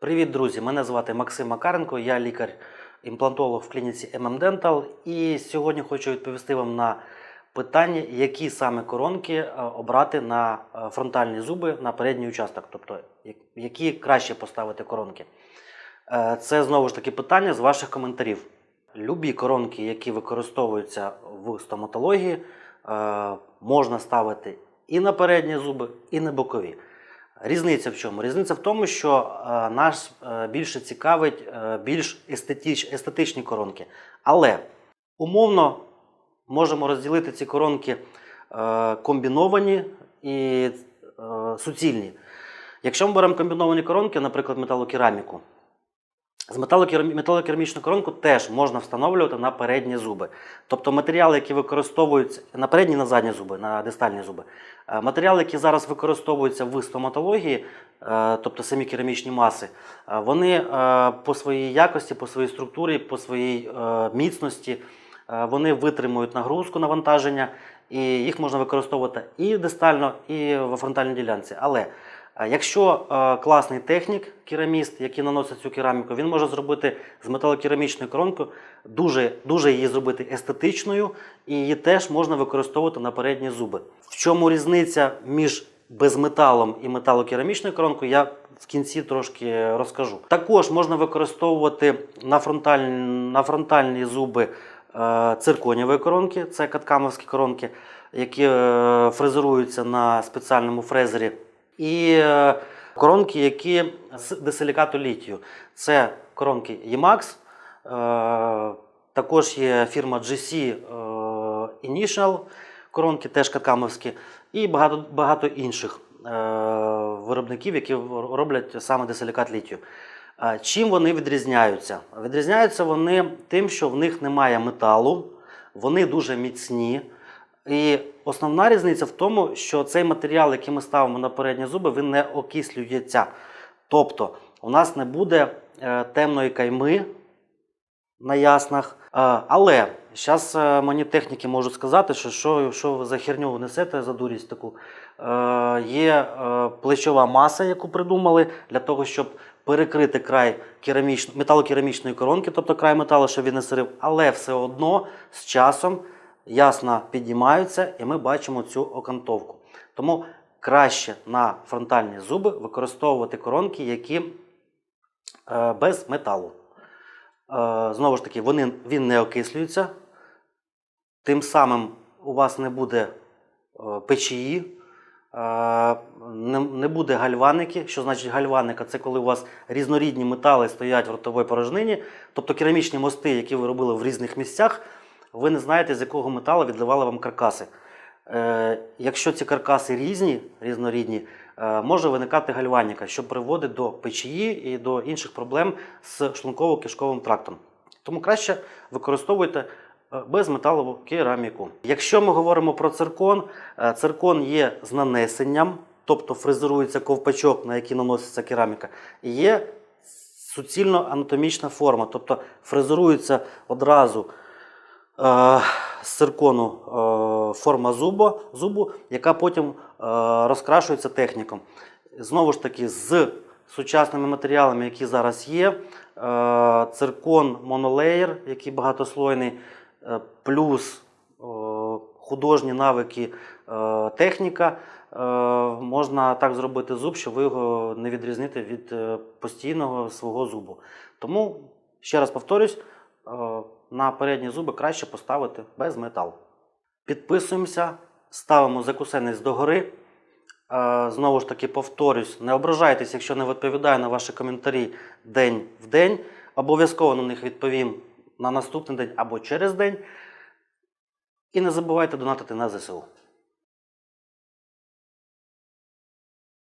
Привіт, друзі! Мене звати Максим Макаренко, я лікар-імплантолог в клініці MM Dental. І сьогодні хочу відповісти вам на питання, які саме коронки е, обрати на е, фронтальні зуби на передній участок, тобто які краще поставити коронки. Е, Це знову ж таки питання з ваших коментарів. Любі коронки, які використовуються в стоматології, можна ставити і на передні зуби, і на бокові. Різниця в чому? Різниця в тому, що е, нас е, більше цікавить е, більш естетич, естетичні коронки. Але умовно можемо розділити ці коронки комбіновані і суцільні. Якщо ми беремо комбіновані коронки, наприклад, металокераміку, з металокерамічну коронку теж можна встановлювати на передні зуби. Тобто матеріали, які використовуються на передні на задні зуби, на дистальні зуби. Е, Матеріали, які зараз використовуються в стоматології, е, тобто самі керамічні маси, е, вони по своїй якості, по своїй структурі, по своїй міцності, вони витримують нагрузку навантаження, і їх можна використовувати і дистально, і в фронтальній ділянці. Але якщо е, класний технік, кераміст, який наносить цю кераміку, він може зробити з металокерамічною коронкою дуже, дуже її зробити естетичною, і її теж можна використовувати на передні зуби. В чому різниця між безметалом і металокерамічною коронкою, я в кінці трошки розкажу. Також можна використовувати на фронтальні, на фронтальні зуби е, цирконівої коронки, це каткамовські коронки, які е, фрезеруються на спеціальному фрезері. І е, коронки, які з десилікату літію. Це коронки Emax, е, також є фірма GC е, Initial, коронки теж каткамовські, і багато, багато інших виробників, які роблять саме десилікат літію. Чим вони відрізняються? Відрізняються вони тим, що в них немає металу, вони дуже міцні. І основна різниця в тому, що цей матеріал, який ми ставимо на передні зуби, він не окислюється. Тобто у нас не буде е, темної кайми на яснах. Е, але зараз мені техніки можуть сказати, що, що, що ви за херню несете за дурість таку. Е, є е, плечова маса, яку придумали для того, щоб перекрити край кераміч... металокерамічної коронки, тобто край металу, щоб він не сирив, але все одно з часом ясно підіймаються, і ми бачимо цю окантовку. Тому краще на фронтальні зуби використовувати коронки, які е, без металу. Е, знову ж таки, вони, він не окислюється, тим самим у вас не буде е, печії, е, не буде гальваники. Що значить гальваника? Це коли у вас різнорідні метали стоять в ротовій порожнині, тобто керамічні мости, які ви робили в різних місцях, ви не знаєте, з якого металу відливали вам каркаси. Е, якщо ці каркаси різні, різнорідні, е, може виникати гальваніка, що приводить до печії і до інших проблем з шлунково-кишковим трактом. Тому краще використовуйте е, безметалову кераміку. Якщо ми говоримо про циркон, е, циркон є з нанесенням, тобто фрезерується ковпачок, на який наноситься кераміка, і є суцільно анатомічна форма, тобто фрезерується одразу з циркону е, форма зубу, зубу, яка потім е, розкрашується техніком. Знову ж таки, з сучасними матеріалами, які зараз є, е, циркон монолеєр, який багатослойний, е, плюс е, художні навики е, техніка. Е, можна так зробити зуб, що ви його не відрізните від е, постійного свого зубу. Тому, ще раз повторюсь, е, на передні зуби краще поставити без металу. Підписуємося, ставимо закусенець догори. Е, Знову ж таки, повторюсь, не ображайтесь, якщо не відповідаю на ваші коментарі день в день. Обов'язково на них відповім на наступний день або через день. І не забувайте донатити на ЗСУ.